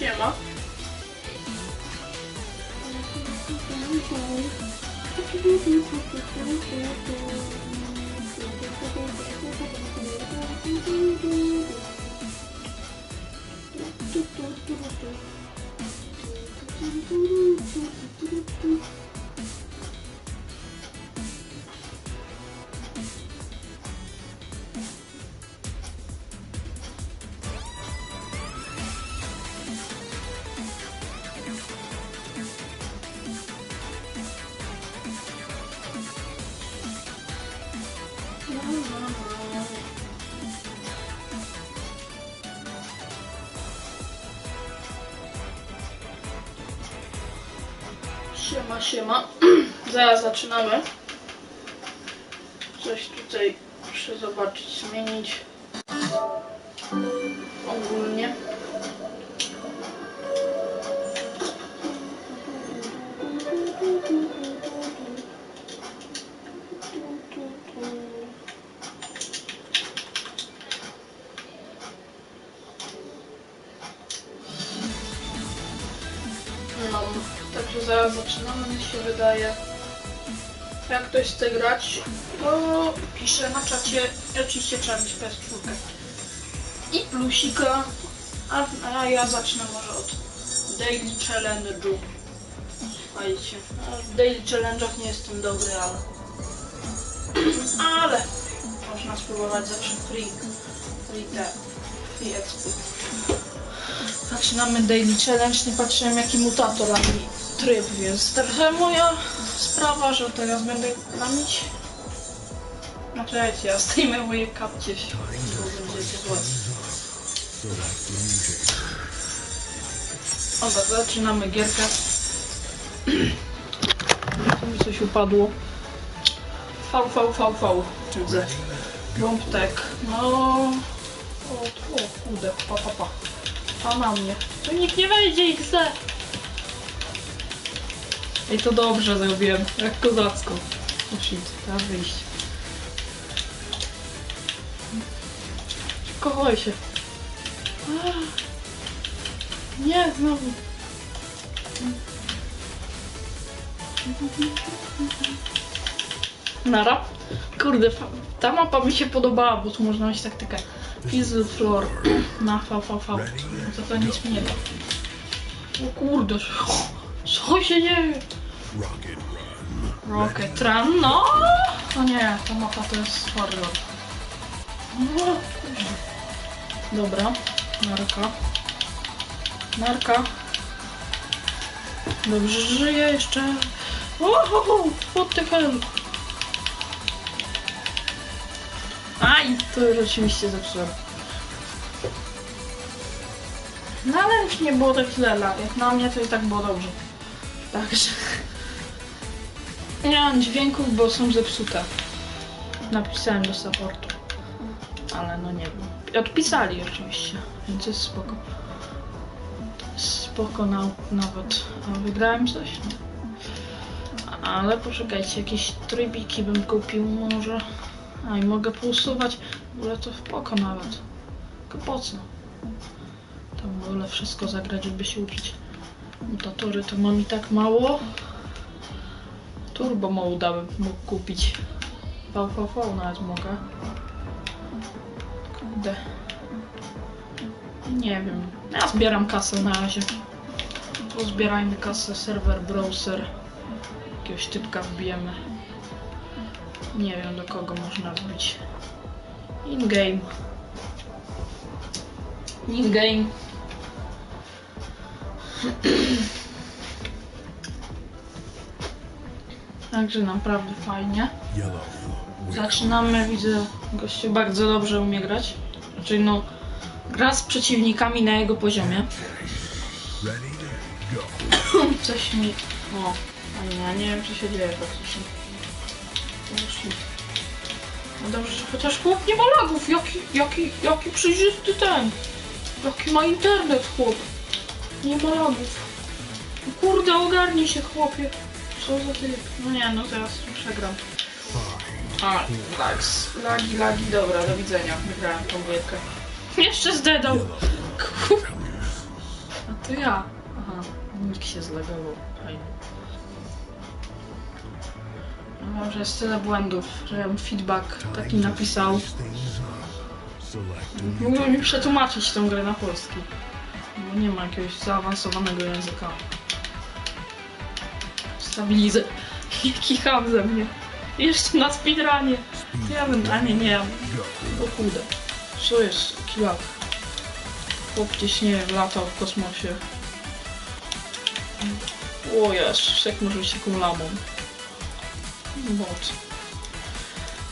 Siema. Siema, siema. Zaraz zaczynamy. Coś tutaj muszę zobaczyć, zmienić. Jak ktoś chce grać, to pisze na czacie. Oczywiście trzeba mieć PS4. I plusika. A, a ja zacznę może od Daily Challenge'u. Słuchajcie, w Daily Challenge'ach nie jestem dobry, ale... ale można spróbować zawsze free. Free te. Free expo. Zaczynamy daily challenge, nie patrzyłem jaki mutator robi tryb, więc trochę moja sprawa, że teraz będę lamić. No czekajcie, ja zdejmuję kapcie się, bo będzie sytuacja. Dobra, zaczynamy gierkę. Tu mi coś upadło. V, V, V, V. Widzę. Bombtek. No... O, o kurde, pa, pa, pa. A na mnie. Tu nikt nie wejdzie chce. I to dobrze zrobiłem, jak kozacko. O shit, teraz wyjść. Kochaj się. Nie, znowu. Nara. Kurde, ta mapa mi się podobała, bo tu można mieć taktykę. Fizzle Floor na VVV. No to to nic mi nie da. O kurde, co się dzieje? Rocket Run, no! O nie, ta mapa to jest horror. Dobra, narka. Narka. Dobrze, że żyję jeszcze. Wow, what the hell? Aj, to już oczywiście zepsułem. No ale już nie było tak źle, jak na mnie to i tak było dobrze. Także... Nie mam dźwięków, bo są zepsute. Napisałem do supportu. Ale no nie wiem. Odpisali oczywiście, więc jest spoko. Spoko na, nawet. A wygrałem coś? Nie. Ale poczekajcie, jakieś trybiki bym kupił może. A i mogę pousuwać. W ogóle to w poko nawet. Tylko po co? Tam w ogóle wszystko zagrać, żeby się uczyć. Mutatory to mam i tak mało. Turbo moda bym mógł kupić. VVV nawet mogę. Kurde. Nie wiem. Ja zbieram kasę na razie. Pozbierajmy kasę, serwer, browser. Jakiegoś typka wbijemy. Nie wiem do kogo można wbić. In-game. In-game. Także naprawdę fajnie. Zaczynamy, widzę, gościu bardzo dobrze umie grać. Znaczy no, gra z przeciwnikami na jego poziomie. Coś mi... O, ja nie wiem co się dzieje praktycznie. Właśnie. No dobrze, że chociaż chłop nie ma lagów. Jaki, jaki, jaki przejrzysty ten. Jaki ma internet chłop. Nie ma lagów. Kurde, ogarnij się chłopie. Co za ty... No nie, no teraz przegram. A, lags, lagi, lagi, dobra, do widzenia. Wygrałem tą gierkę. Jeszcze zdedał. Kur... A To ja. Aha, nikt się zlegował. Fajnie. No Mam, że jest tyle błędów, że ja bym feedback taki napisał. Mógłbym mi przetłumaczyć tę grę na polski. Bo nie ma jakiegoś zaawansowanego języka. Stabilizę. Jaki ham ze mnie. Jeszcze na speedrunie. Ja bym, a nie, nie. O kurde. Co jest? Kilak. Chłop gdzieś, nie latał w kosmosie. O jest, jak może być taką lamą. Bot.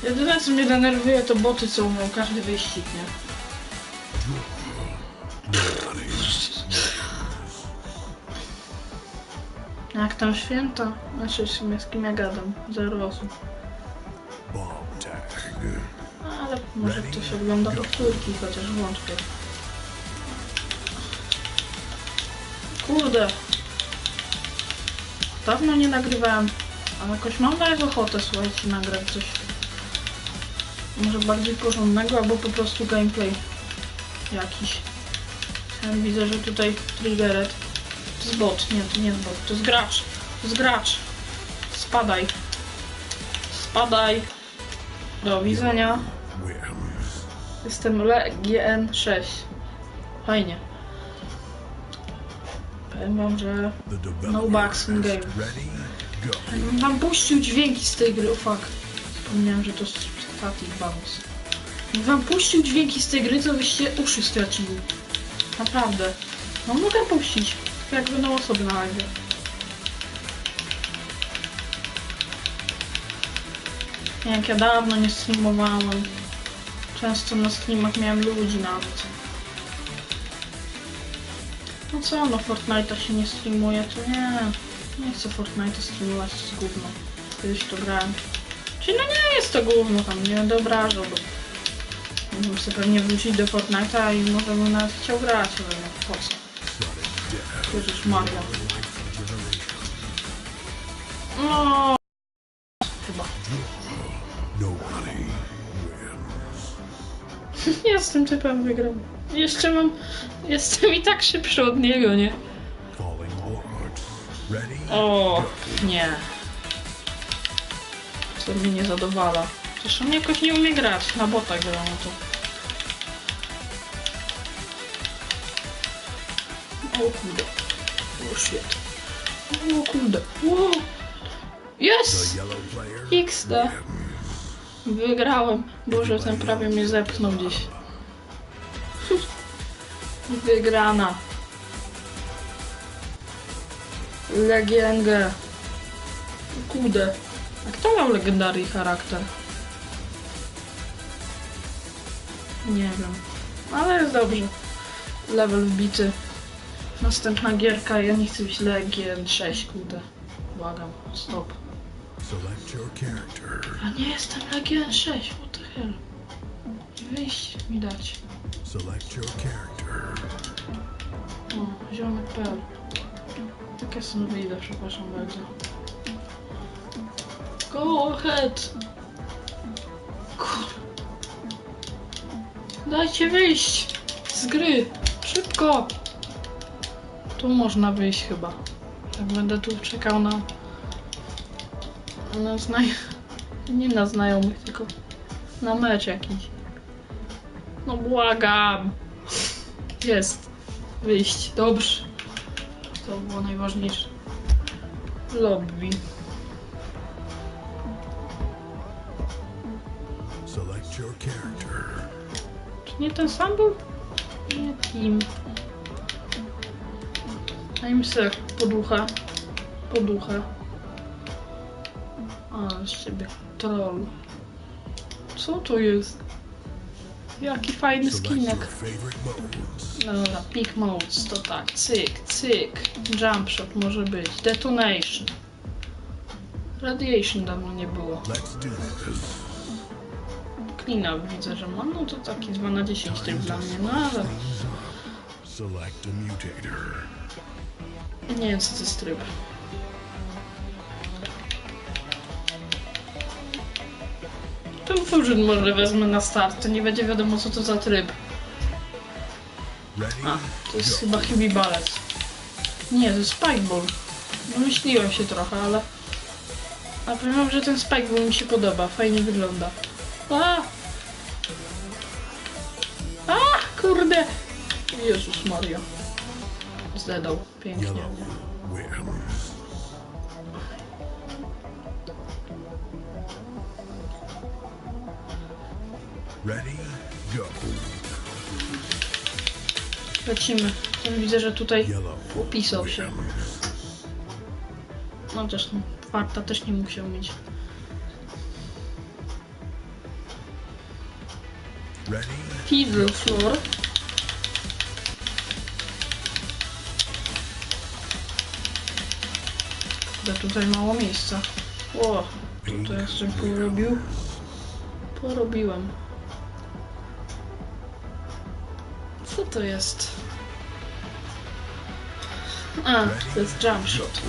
Jedyne co mnie denerwuje to boty, co umieją każdy wyścig, nie? Tam święta? Znaczy w sumie z kim ja gadam? Zero osób. Bomb tag. Ale może ktoś ogląda powtórki, chociaż wątpię. Kurde. Dawno nie nagrywałem. Ale jakoś mam na jego ochotę, słuchajcie, nagrać coś. Może bardziej porządnego, albo po prostu gameplay jakiś. Ja widzę, że tutaj Triggeret. To jest bot, nie, to nie jest bot, to jest gracz. To jest gracz. Spadaj. Spadaj. Do widzenia. Jestem LGN6. Fajnie. Powiem wam, że No bugs in game. jakbym wam puścił dźwięki z tej gry, o fuck. Zapomniałem, że to jest static bounce. Jakbym wam puścił dźwięki z tej gry, to byście uszy stracili. Naprawdę. No mogę puścić. Jak będą osoby na live. Jak ja dawno nie streamowałem. Często na streamach miałem ludzi nawet. No co, no Fortnite'a się nie streamuje, to nie. Nie chcę Fortnite'a streamować, to jest gówno. Kiedyś to grałem. Czyli no nie jest to gówno, tam nie będę obrażał, bo... Mógłbym sobie pewnie wrócić do Fortnite'a i może bym nawet chciał grać, ale po co? Przecież Maria. No... Chyba. Ja z tym typem wygram. Jeszcze mam... Jestem i tak szybszy od niego, nie? O, nie. To mnie nie zadowala. Przecież on jakoś nie umie grać. Na bota gra, no to... O kurde. O shit. O kurde. The Yes! XD. Wygrałem. Boże, ten prawie mnie zepchnął gdzieś. Wygrana. Legendę. Kurde. A kto miał legendarny charakter? Nie wiem. Ale jest dobrze. Level wbity. Następna gierka. Ja nie chcę być Legend 6, kurde. Błagam. Stop. Select your character. A nie jestem Legion 6, what the hell? Wyjść mi dać. Select your character. O, ziomek.pl Jak ja sobie wyjdę, przepraszam bardzo. Go ahead! Kur... Dajcie wyjść! Z gry! Szybko! Tu można wyjść chyba. Jak będę tu czekał na... Na znaj... Nie na znajomych, tylko na mecz jakiś. No błagam! Jest. Wyjść. Dobrze. To było najważniejsze. Lobby. Select your character. Czy nie ten sam był? Nie team. Dajmy sobie poduchę. Poduchę. A, z ciebie. Troll. Co to jest? Jaki fajny skinek. Dobra, peak modes to tak, cyk, cyk, jump shot może być, detonation. Radiation dawno nie było. Up widzę, że ma, no to taki 2 na 10 tryb dla mnie, no ale. Select a mutator. Nie wiem co to jest tryb. Ten Fusion może wezmę na start, to nie będzie wiadomo co to za tryb. A, to jest chyba chybi balec. Nie, to jest Spikeball. Domyśliłem się trochę, ale... A powiem że ten Spikeball mi się podoba, fajnie wygląda. A! A, kurde! Jezus Maria. Zdedał, pięknie. Lecimy. Widzę, że tutaj upisał się. No też, farta też nie musiał mieć. Fiddle floor. Kurde, tutaj mało miejsca. O, co to jeszcze porobił? Porobiłem. Co to jest? A, to jest jump shot.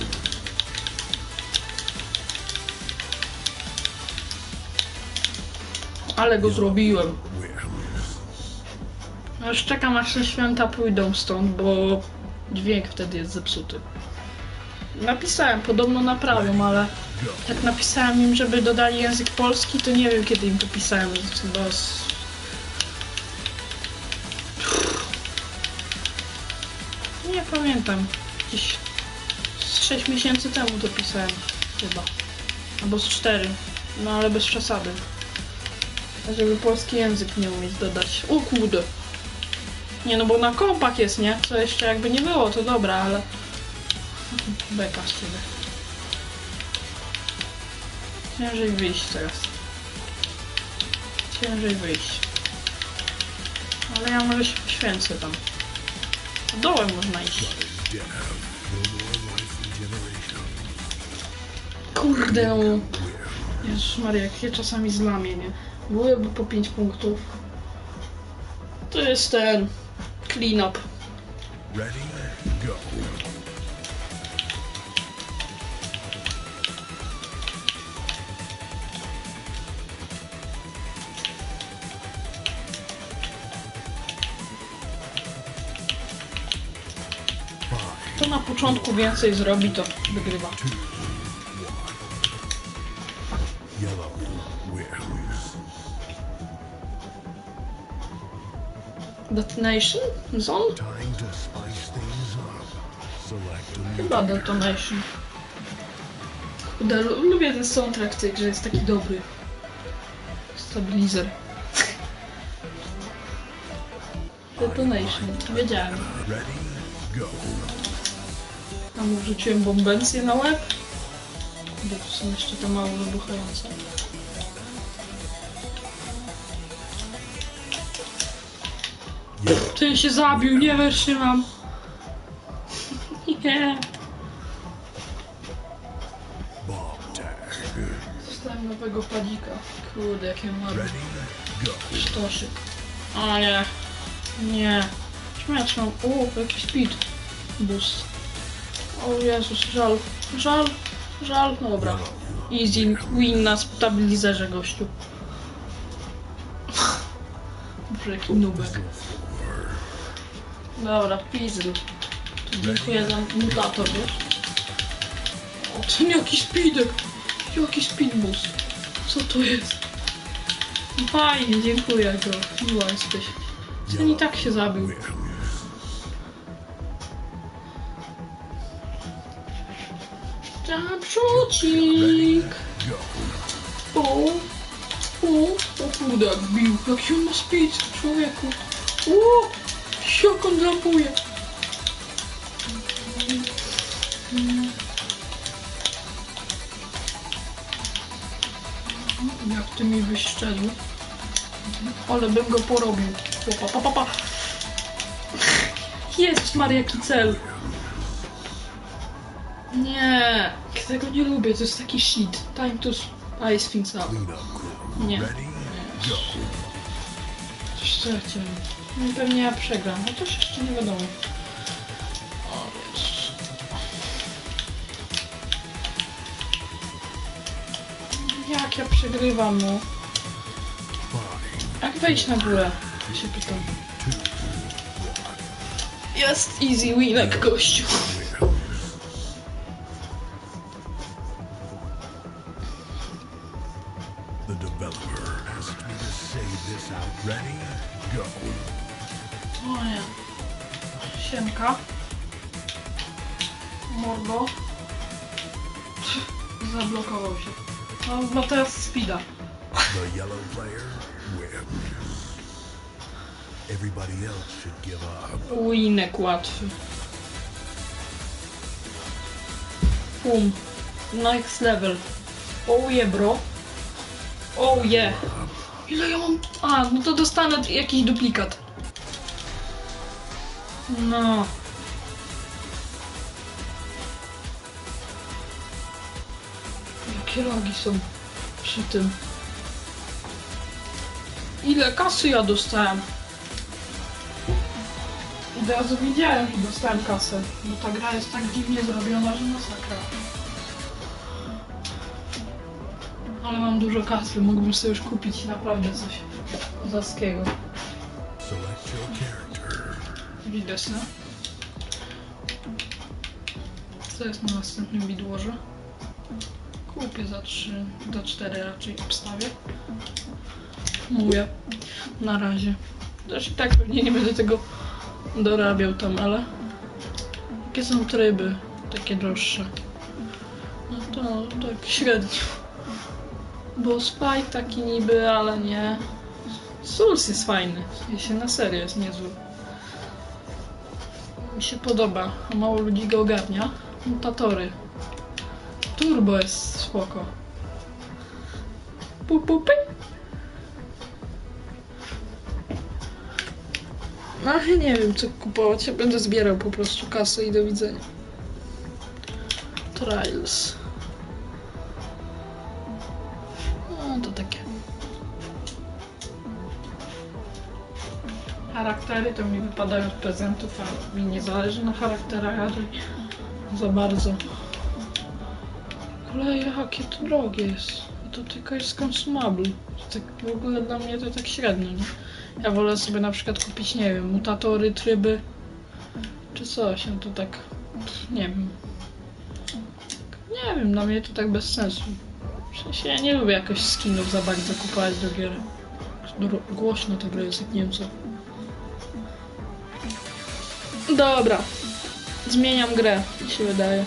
Ale go zrobiłem. Już czekam aż te święta pójdą stąd, bo dźwięk wtedy jest zepsuty. Napisałem, podobno naprawią, ale jak napisałem im, żeby dodali język polski, to nie wiem kiedy im to pisałem, bo z... Nie pamiętam. Gdzieś z 6 miesięcy temu to pisałem chyba. Albo z 4. No ale bez przesady. Żeby polski język nie umieć dodać. O kurde. Nie no bo na kompach jest, nie? Co jeszcze jakby nie było, to dobra, ale... Beka z ciebie. Ciężej wyjść teraz. Ciężej wyjść. Ale ja może się poświęcę tam. Dołem można iść. Kurde no. Jezus Maria, jak się czasami zlamię, nie? Byłyby po 5 punktów. To jest ten... Clean up. Ready, go. Na początku więcej zrobi, to wygrywa. Detonation? Zone? Chyba Detonation. Lubię ten soundtrack w tej grze, jest taki dobry. Stabilizer. Detonation, wiedziałem. Ready, go. Tam wrzuciłem bombencję na łeb. Bo tu są jeszcze te mało wybuchające. Ten się zabił, nie wytrzymam. Nie. Dostałem nowego padzika. Kurde, jakie ładne. Sztoszyk. O nie. Nie. Czemu ja trzymam? O, jakiś speed boost. O Jezus, żal. Żal. Żal. No dobra. Easy win na stabilizerze, gościu. Boże, jaki nubek. Dobra, pizzy. Dziękuję za mutator, wiesz? O, ten jaki speedek. Jaki speed boost. Co to jest? Fajnie, dziękuję, go. Miła jesteś. Ten i tak się zabił. Go. O, o, o kurde, jak bił. Jaki on ma speed, człowieku. O, jak on drampuje. Jak ty mi wyszczelił. Ale bym go porobił. Pa, pa, pa, pa. Jest Maria, jaki cel. Nie, tego nie lubię, to jest taki shit. Time to spice things up. Nie. Coś co ja chciałem. No pewnie ja przegram, chociaż jeszcze nie wiadomo. Jak ja przegrywam, no? Jak wejść na górę? Się pytam. Jest easy winek, gościu. Say this out. Ready? Go. O nie. Siemka. Mordo. Zablokował się. No, ma teraz speeda. The yellow player wins. Everybody else should give up. Winek łatwy. Pum. Next level. Oh yeah, bro. Oh yeah. Ile ja mam... A, no to dostanę jakiś duplikat. No. Jakie lagi są przy tym. Ile kasy ja dostałem? Od razu widziałem, że dostałem kasę, bo ta gra jest tak dziwnie zrobiona, że masakra. Ale mam dużo kasy, mógłbym sobie już kupić naprawdę coś character. Widać, no? Co jest na następnym widworze? Kupię za 3, za 4 raczej obstawię. Mówię, na razie. Też i tak pewnie nie będę tego dorabiał tam, ale jakie są tryby takie droższe? No to tak średnio. Bo Spike taki niby, ale nie. Souls jest fajny, jeśli na serio jest niezły. Mi się podoba, a mało ludzi go ogarnia. Mutatory. Turbo jest spoko. Pu, pu, py. No nie wiem co kupować, ja będę zbierał po prostu kasę i do widzenia. Trials. Charaktery to mi wypadają z prezentów, a mi nie zależy na charakterach za bardzo. Ale jakie to drogie jest. To tylko jest consumable. Tak w ogóle dla mnie to tak średnio, nie? Ja wolę sobie na przykład kupić, nie wiem, mutatory, tryby, czy coś, no to tak, nie wiem. Nie wiem, dla mnie to tak bez sensu. W sensie ja nie lubię jakoś skinów za bardzo kupować do gier. Głośno to gra jest jak nie co. Dobra. Zmieniam grę, mi się wydaje.